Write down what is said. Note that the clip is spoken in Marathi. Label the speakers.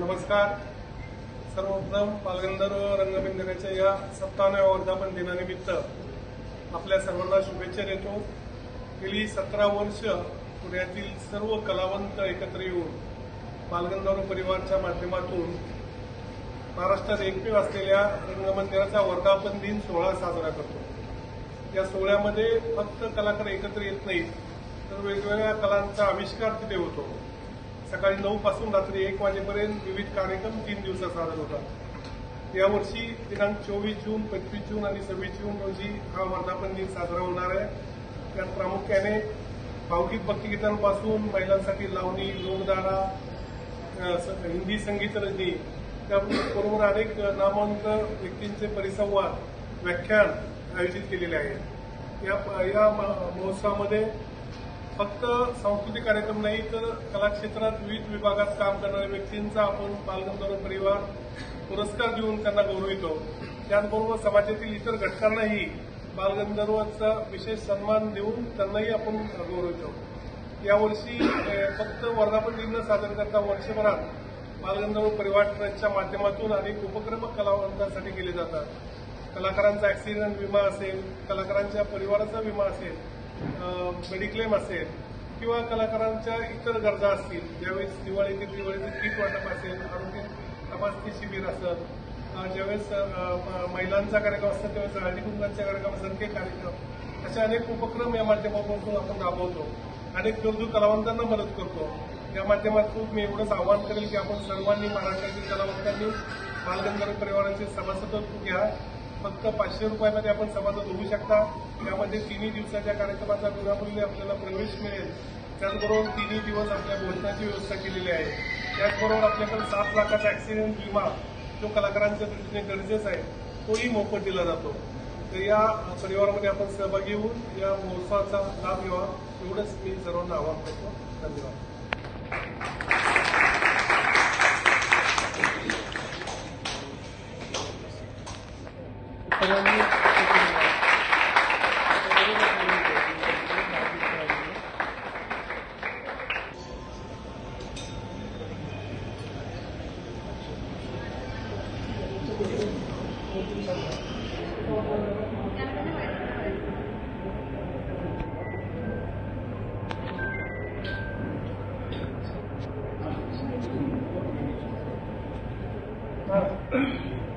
Speaker 1: नमस्कार. सर्वप्रथम पालगंधर्व रंगबिंदकाच्या या सत्तावन्या वर्धापन दिनानिमित्त आपल्या सर्वांना शुभेच्छा देतो. गेली सतरा वर्ष पुण्यातील सर्व कलावंत एकत्र येऊन बालगंधर्व परिवारच्या माध्यमातून महाराष्ट्रात एकमेव असलेल्या रंगमंदिराचा वर्धापन दिन सोहळा साजरा करतो. या सोहळ्यामध्ये फक्त कलाकार एकत्र येत नाहीत तर वेगवेगळ्या कलांचा आविष्कार तिथे होतो. सकाळी नऊ पासून रात्री एक वाजेपर्यंत विविध कार्यक्रम तीन दिवसात सादर होतात. यावर्षी दिनांक चोवीस जून पंचवीस जून आणि सव्वीस जून रोजी हा वर्धापन दिन साजरा होणार आहे. त्यात प्रामुख्याने भावगीत भक्तिगीतांपासून महिलांसाठी लावणी लोकधारा स- हिंदी संगीत रजनी त्याबरोबर अनेक नामांक व्यक्तींचे परिसंवाद व्याख्यान आयोजित केलेले आहेत. या या महोत्सवामध्ये फक्त सांस्कृतिक कार्यक्रम नाही तर कला क्षेत्रात विविध विभागात काम करणाऱ्या व्यक्तींचा आपण बालगंधर्व परिवार पुरस्कार देऊन त्यांना गौरवितो. त्याचबरोबर समाजातील इतर घटकांनाही बालगंधर्वाचा विशेष सन्मान देऊन त्यांनाही आपण गौरवितो. यावर्षी फक्त वर्धापन दिन साजरा करता वर्षभरात बालगंधर्व परिवार ट्रस्टच्या माध्यमातून अनेक उपक्रम कलावंतांसाठी केले जातात. कलाकारांचा ऍक्सिडेंट विमा असेल कलाकारांच्या परिवाराचा विमा असेल मेडिक्लेम असेल किंवा कलाकारांच्या इतर गरजा असतील ज्यावेळेस दिवाळीचे दिवाळीचं किट वाटप असेल आरोग्य तपासणी शिबिर असेल ज्यावेळेस म- महिलांचा कार्यक्रम असतात त्यावेळेस हळदी कुंकांच्या कार्यक्रमासारखे कार्यक्रम असे अनेक उपक्रम या माध्यमापासून आपण राबवतो अनेक गरजू कलावंतांना मदत करतो. या माध्यमातून मी एवढंच आवाहन करेल की आपण सर्वांनी महाराष्ट्रातील कलावंतांनी बालगंधर्व परिवाराचे सभासदत्व घ्या. फक्त पाचशे रुपयामध्ये आपण सभासद होऊ शकता. यामध्ये तिन्ही दिवसाच्या कार्यक्रमाचा विनामूल्य आपल्याला प्रवेश मिळेल. त्याचबरोबर तिन्ही दिवस आपल्या भोजनाची व्यवस्था केलेली आहे. त्याचबरोबर आपल्याकडे सात लाखाचा ऍक्सिडेंट विमा जो कलाकारांच्या दृष्टीने गरजेचा आहे तोही मोफत दिला जातो. तर या परिवारामध्ये आपण सहभागी होऊन या महोत्सवाचा लाभ घ्यावा. एवढंच मी सर्वांना आवाहन करतो. धन्यवाद. 他说你，就是说，我这个可以解决，你这个可以解决。啊。